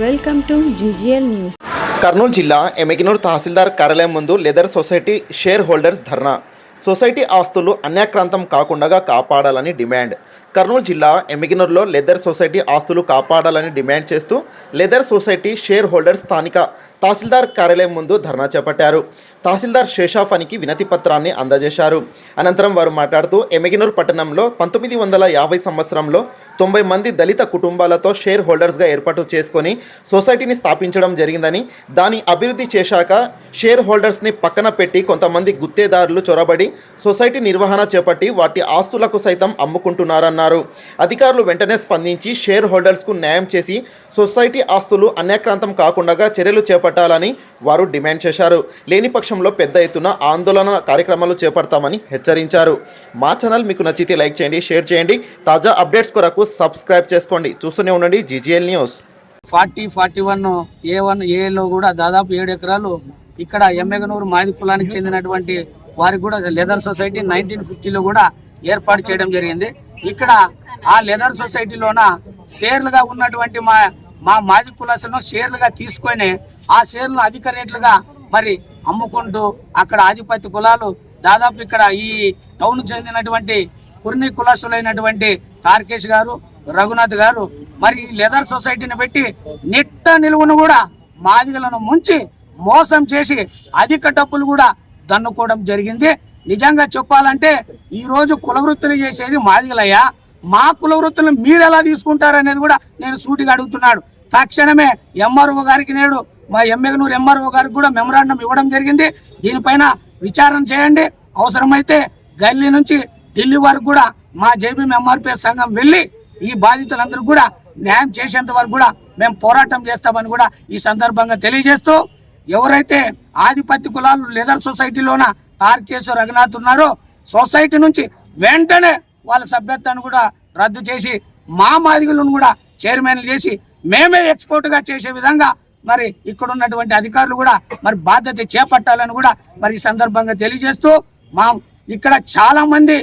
Welcome to GGL news. Kurnool జిల్లా ఎమెగినూర్ తహసీల్దార్ కార్యాలయం ముందు leather society shareholders dharna. Society ఆస్తులు అన్యాక్రాంతం కాకుండా కాపాడాలని డిమాండ్. కర్నూలు జిల్లా ఎమిగినూరులో లెదర్ సొసైటీ ఆస్తులు కాపాడాలని డిమాండ్ చేస్తూ లెదర్ సొసైటీ షేర్ హోల్డర్ స్థానిక తహసీల్దార్ కార్యాలయం ముందు ధర్నా చేపట్టారు. తహసీల్దార్ శేషాఫానికి వినతి పత్రాన్ని అందజేశారు. అనంతరం వారు మాట్లాడుతూ ఎమగినూర్ పట్టణంలో పంతొమ్మిది వందల యాభై సంవత్సరంలో తొంభై మంది దళిత కుటుంబాలతో షేర్ హోల్డర్స్గా ఏర్పాటు చేసుకొని సొసైటీని స్థాపించడం జరిగిందని దాని అభివృద్ధి చేశాక షేర్ హోల్డర్స్ని పక్కన పెట్టి కొంతమంది గుత్తేదారులు చొరబడి సొసైటీ నిర్వహణ చేపట్టి వాటి ఆస్తులకు సైతం అమ్ముకుంటున్నారన్నారు. అధికారులు వెంటనే స్పందించి షేర్ హోల్డర్స్కు న్యాయం చేసి సొసైటీ ఆస్తులు అన్యాక్రాంతం కాకుండా చర్యలు చేపట్టాలని వారు డిమాండ్ చేశారు. లేని పక్షంలో పెద్ద ఎత్తున ఆందోళన కార్యక్రమాలు చేపడతామని హెచ్చరించారు. మా ఛానల్ మీకు నచ్చితే లైక్ చేయండి షేర్ చేయండి. తాజా అప్డేట్స్ కొరకు సబ్స్క్రైబ్ చేసుకోండి. చూస్తూనే ఉండండి GGL news. Forty forty one A one ఏలో కూడా దాదాపు ఏడు ఎకరాలు ఇక్కడ ఎమ్మెగనూరు మాది కులానికి చెందినటువంటి వారికి కూడా లెదర్ సొసైటీ నైన్టీన్ ఫిఫ్టీలో కూడా ఏర్పాటు చేయడం జరిగింది. ఇక్కడ ఆ లెదర్ సొసైటీలోన షేర్లుగా ఉన్నటువంటి మా మా మాది కులాసులను షేర్లుగా తీసుకొని ఆ షేర్లను అధిక రేట్లుగా మరి అమ్ముకుంటూ అక్కడ ఆధిపత్య కులాలు దాదాపు ఇక్కడ ఈ టౌన్ చెందినటువంటి కుర్ని కులాసులైనటువంటి తార్కేష్ గారు రఘునాథ్ గారు మరి ఈ లెదర్ సొసైటీని పెట్టి నిట్ట నిలువును కూడా మాదిగలను ముంచి మోసం చేసి అధిక డబ్బులు కూడా దన్నుకోవడం జరిగింది. నిజంగా చెప్పాలంటే ఈరోజు కులవృత్తులు చేసేది మాదిగలయ్యా. మా కులవృత్తులను మీరు ఎలా తీసుకుంటారనేది కూడా నేను సూటిగా అడుగుతున్నాడు. తక్షణమే ఎంఆర్ఓ గారికి నేడు మా ఎమ్మెగనూరు ఎంఆర్ఓ గారికి కూడా మెమరాండం ఇవ్వడం జరిగింది. దీనిపైన విచారణ చేయండి. అవసరమైతే గల్లీ నుంచి ఢిల్లీ వరకు కూడా మా జేబీఎం ఎంఆర్పిఎస్ సంఘం వెళ్ళి ఈ బాధితులందరూ కూడా న్యాయం చేసేంత వరకు కూడా మేము పోరాటం చేస్తామని కూడా ఈ సందర్భంగా తెలియజేస్తూ ఎవరైతే ఆధిపత్య కులాలు లెదర్ సొసైటీలోన తార్కేశ్వర రఘునాథ్ ఉన్నారో సొసైటీ నుంచి వెంటనే వాళ్ళ సభ్యత్వాన్ని కూడా రద్దు చేసి మా మాదిగులను కూడా చైర్మన్లు చేసి మేమే ఎక్స్పోర్ట్గా చేసే విధంగా మరి ఇక్కడ ఉన్నటువంటి అధికారులు కూడా మరి బాధ్యత చేపట్టాలని కూడా మరి ఈ సందర్భంగా తెలియజేస్తూ మా ఇక్కడ చాలా మంది